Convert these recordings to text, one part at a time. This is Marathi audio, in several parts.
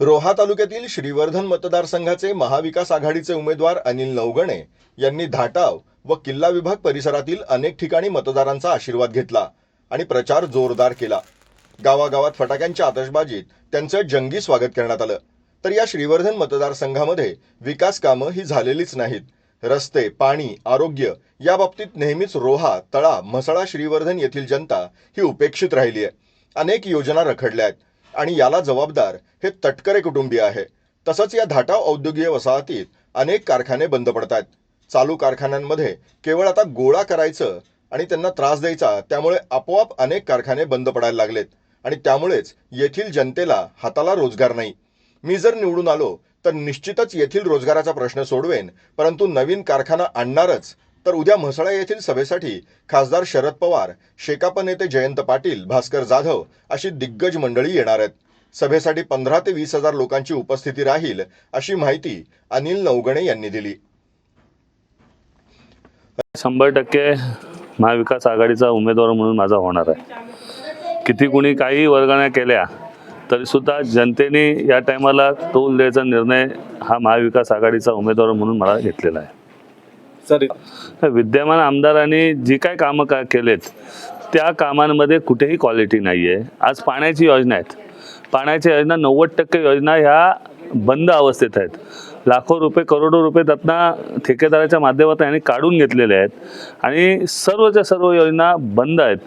रोहा तालुक्यातील श्रीवर्धन मतदारसंघाचे महाविकास आघाडीचे उमेदवार अनिल नवगणे यांनी धाटाव व किल्ला विभाग परिसरातील अनेक ठिकाणी मतदारांचा आशीर्वाद घेतला आणि प्रचार जोरदार केला. गावागावात फटाक्यांच्या आतषबाजीत त्यांचं जंगी स्वागत करण्यात आलं. तर या श्रीवर्धन मतदारसंघामध्ये विकास कामं ही झालेलीच नाहीत. रस्ते पाणी आरोग्य या बाबतीत नेहमीच रोहा तळा म्हसळा श्रीवर्धन येथील जनता ही उपेक्षित राहिली आहे अनेक योजना रखडल्या आहेत. आणि याला जबाबदार हे तटकरे कुटुंबीय आहे. तसंच या धाटाव औद्योगिक वसाहतीत अनेक कारखाने बंद पडत आहेत चालू कारखान्यांमध्ये केवळ आता गोळा करायचं आणि त्यांना त्रास द्यायचा त्यामुळे आपोआप अनेक कारखाने बंद पडायला लागलेत. आणि त्यामुळेच येथील जनतेला हाताला रोजगार नाही. मी जर निवडून आलो तर निश्चितच येथील रोजगाराचा प्रश्न सोडवेन परंतु नवीन कारखाना आणणारच तर उद्या म्हसळा येथील सभेसाठी खासदार शरद पवार शेकाप नेते जयंत पाटील भास्कर जाधव अशी दिग्गज मंडळी येणार आहेत. सभेसाठी पंधरा ते वीस हजार लोकांची उपस्थिती राहील अशी माहिती अनिल नवगणे यांनी दिली. शंभर टक्के महाविकास आघाडीचा उमेदवार म्हणून माझा होणार आहे. किती कुणी काही वर्गण्या केल्या तरीसुद्धा जनतेने या टायमाला तोल द्यायचा निर्णय हा महाविकास आघाडीचा उमेदवार म्हणून मला घेतलेला आहे. सर. विद्यमान आमदारांनी जी काय कामं का केलेत त्या कामांमध्ये कुठेही क्वालिटी नाही आहे आज पाण्याची योजना आहेत. पाण्याच्या योजना नव्वद टक्के योजना ह्या बंद अवस्थेत आहेत. लाखो रुपये करोडो रुपये त्यातनं ठेकेदाराच्या माध्यमातून यांनी काढून घेतलेले आहेत. आणि सर्वच्या सर्व योजना बंद आहेत.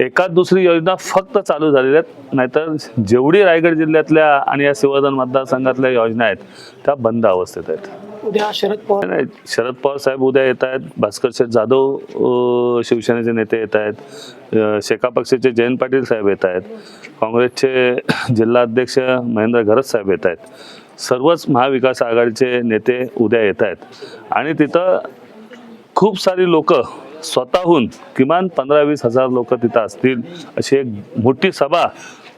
एकाच दुसरी योजना फक्त चालू झालेल्या आहेत. नाहीतर जेवढी रायगड जिल्ह्यातल्या आणि या शिवधन मतदारसंघातल्या योजना आहेत त्या बंद अवस्थेत आहेत. उद्या शरद पवार नाही शरद पवार साहेब उद्या येत आहेत. भास्कर शेठ जाधव शिवसेनेचे नेते येत आहेत. शेका पक्षाचे जयंत पाटील साहेब येत आहेत. काँग्रेसचे जिल्हा अध्यक्ष महेंद्र घरत साहेब येत आहेत. सर्वच महाविकास आघाडीचे नेते उद्या येत आहेत. आणि तिथं खूप सारी लोक स्वतःहून किमान पंधरा वीस हजार लोक तिथं असतील अशी एक मोठी सभा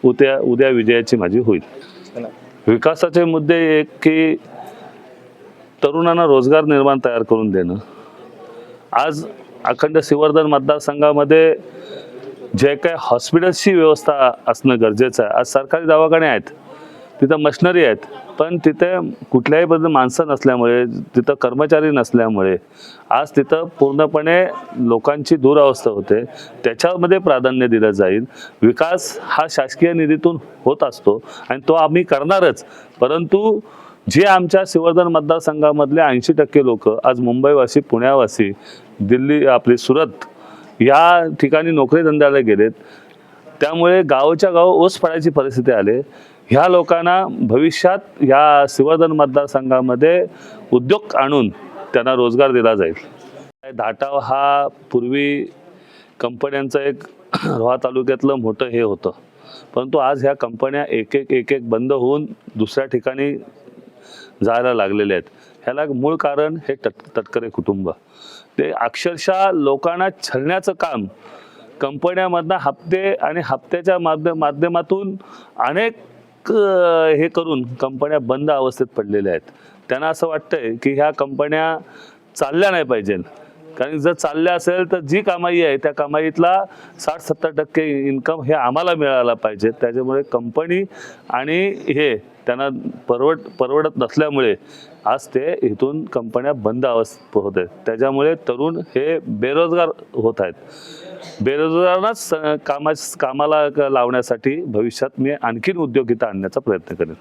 उद्या उद्या विजयाची माझी होईल. विकासाचे मुद्दे एक की तरुणांना रोजगार निर्माण तयार करून देणं. आज अखंड सिवर्धन मतदारसंघामध्ये जे काय हॉस्पिटल्सची व्यवस्था असणं गरजेचं आहे. आज सरकारी दवाखाने आहेत तिथं मशनरी आहेत पण तिथे कुठल्याही पद्धती माणसं नसल्यामुळे तिथं कर्मचारी नसल्यामुळे आज तिथं पूर्णपणे लोकांची दुरावस्था होते. त्याच्यामध्ये प्राधान्य दिलं जाईल. विकास हा शासकीय निधीतून होत असतो आणि तो आम्ही करणारच. परंतु जे आमच्या सिवर्धन मतदारसंघामधले ऐंशी टक्के लोक आज मुंबईवासी पुण्यावासी दिल्ली आपली सुरत या ठिकाणी नोकरी धंद्याला गेलेत. त्यामुळे गावच्या गाव ओस पडायची परिस्थिती आली. ह्या लोकांना भविष्यात या सिवर्धन मतदारसंघामध्ये उद्योग आणून त्यांना रोजगार दिला जाईल. धाटाव हा पूर्वी कंपन्यांचं एक रोहा तालुक्यातलं मोठं हे होतं. परंतु आज ह्या कंपन्या एक एक एक एक बंद होऊन दुसऱ्या ठिकाणी जायला लागलेले आहेत. ह्याला मूळ कारण हे तट तटकरे कुटुंब. ते अक्षरशः लोकांना छळण्याचं काम कंपन्यामधनं हप्ते आणि हप्त्याच्या माध्य माध्यमातून अनेक हे करून कंपन्या बंद अवस्थेत पडलेल्या आहेत. त्यांना असं वाटतंय की ह्या कंपन्या चालल्या नाही पाहिजे कारण जर चालल्या असेल तर जी कमाई आहे त्या कमाईतला साठ सत्तर टक्के इन्कम हे आम्हाला मिळायला पाहिजे. त्याच्यामुळे कंपनी आणि हे त्यांना परवड परवडत नसल्यामुळे आज ते इथून कंपन्या बंद अवस्थ होत आहेत. त्याच्यामुळे तरुण हे बेरोजगार होत आहेत. बेरोजगारांनाच कामा कामाला लावण्यासाठी भविष्यात मी आणखीन उद्योग इथं आणण्याचा प्रयत्न करेन.